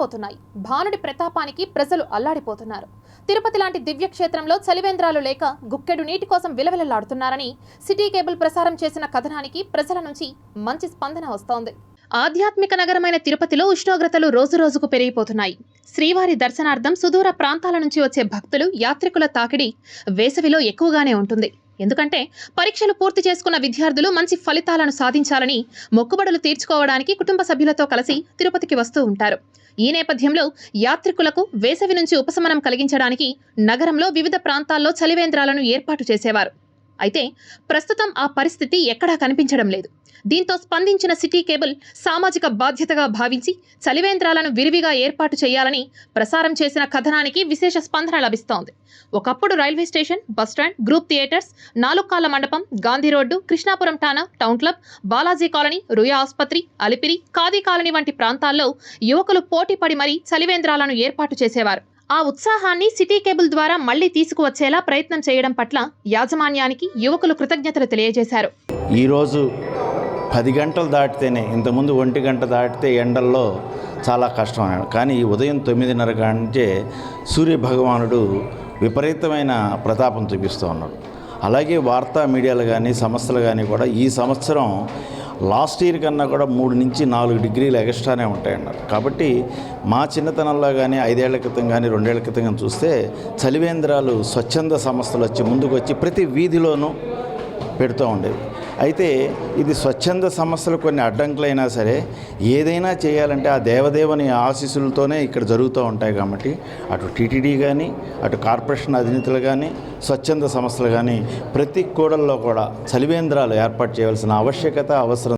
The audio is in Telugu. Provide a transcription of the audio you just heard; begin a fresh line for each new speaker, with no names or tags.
పోతున్నాయి. భానుడి ప్రతాపానికి ప్రజలు అల్లాడిపోతున్నారు. తిరుపతి లాంటి దివ్యక్షేత్రంలో చలివేంద్రాలు లేక గుక్కెడు నీటి కోసం విలవిలలాడుతున్నారని సిటీ కేబుల్ ప్రసారం చేసిన కథనానికి ప్రజల నుంచి మంచి స్పందన వస్తోంది. ఆధ్యాత్మిక నగరమైన తిరుపతిలో ఉష్ణోగ్రతలు రోజురోజుకు పెరిగిపోతున్నాయి. శ్రీవారి దర్శనార్థం సుదూర ప్రాంతాల నుంచి వచ్చే భక్తులు యాత్రికుల తాకిడి వేసవిలో ఎక్కువగానే ఉంటుంది. ఎందుకంటే పరీక్షలు పూర్తి చేసుకున్న విద్యార్థులు మంచి ఫలితాలను సాధించాలని మొక్కుబడులు తీర్చుకోవడానికి కుటుంబ సభ్యులతో కలిసి తిరుపతికి వస్తూ ఉంటారు. ఈ నేపథ్యంలో యాత్రికులకు వేసవి నుంచి ఉపశమనం కలిగించడానికి నగరంలో వివిధ ప్రాంతాల్లో చలివేంద్రాలను ఏర్పాటు చేసేవారు. అయితే ప్రస్తుతం ఆ పరిస్థితి ఎక్కడా కనిపించడం లేదు. దీంతో స్పందించిన సిటీ కేబుల్ సామాజిక బాధ్యతగా భావించి చలివేంద్రాలను విరివిగా ఏర్పాటు చేయాలని ప్రసారం చేసిన కథనానికి విశేష స్పందన లభిస్తోంది. ఒకప్పుడు railway station bus stand group theatres నాలుకాళ్ళ మండపం Gandhi road Krishnapuram thana town club Balaji colony Ruya ఆసుపత్రి అలిపిరి ఖాదీ కాలనీ వంటి ప్రాంతాల్లో యువకులు పోటీపడి మరీ చలివేంద్రాలను ఏర్పాటు చేసేవారు. ఆ ఉత్సాహాన్ని సిటీ కేబుల్ ద్వారా మళ్ళీ తీసుకువచ్చేలా ప్రయత్నం చేయడం పట్ల యాజమాన్యానికి యువకులు కృతజ్ఞతలు తెలియజేశారు.
ఈరోజు పది గంటలు దాటితేనే ఇంతకుముందు ఒంటి గంట దాటితే ఎండల్లో చాలా కష్టం అన్నాడు కానీ ఈ ఉదయం తొమ్మిదిన్నర నుంచే సూర్య భగవానుడు విపరీతమైన ప్రతాపం చూపిస్తూ ఉన్నాడు. అలాగే వార్తా మీడియాలు కానీ సంస్థలు కానీ కూడా ఈ సంవత్సరం లాస్ట్ ఇయర్ కన్నా కూడా మూడు నుంచి నాలుగు డిగ్రీలు ఎక్స్ట్రానే ఉంటాయన్నారు. కాబట్టి మా చిన్నతనంలో కానీ ఐదేళ్ళ క్రితం కానీ రెండేళ్ళ క్రితం కానీ చూస్తే చలివేంద్రాలు స్వచ్ఛంద సంస్థలు వచ్చి ముందుకు వచ్చి ప్రతి వీధిలోనూ పెడుతూ ఉండేవి. అయితే ఇది స్వచ్ఛంద సమస్యలు కొన్ని అడ్డంకులైనా సరే ఏదైనా చేయాలంటే ఆ దేవదేవుని ఆశీస్సులతోనే ఇక్కడ జరుగుతూ ఉంటాయి కాబట్టి అటు టీటీడీ కానీ అటు కార్పొరేషన్ అధినేతలు కానీ స్వచ్ఛంద సంస్థలు కానీ ప్రతి కూడల్లో కూడా చలివేంద్రాలు ఏర్పాటు చేయవలసిన ఆవశ్యకత అవసరం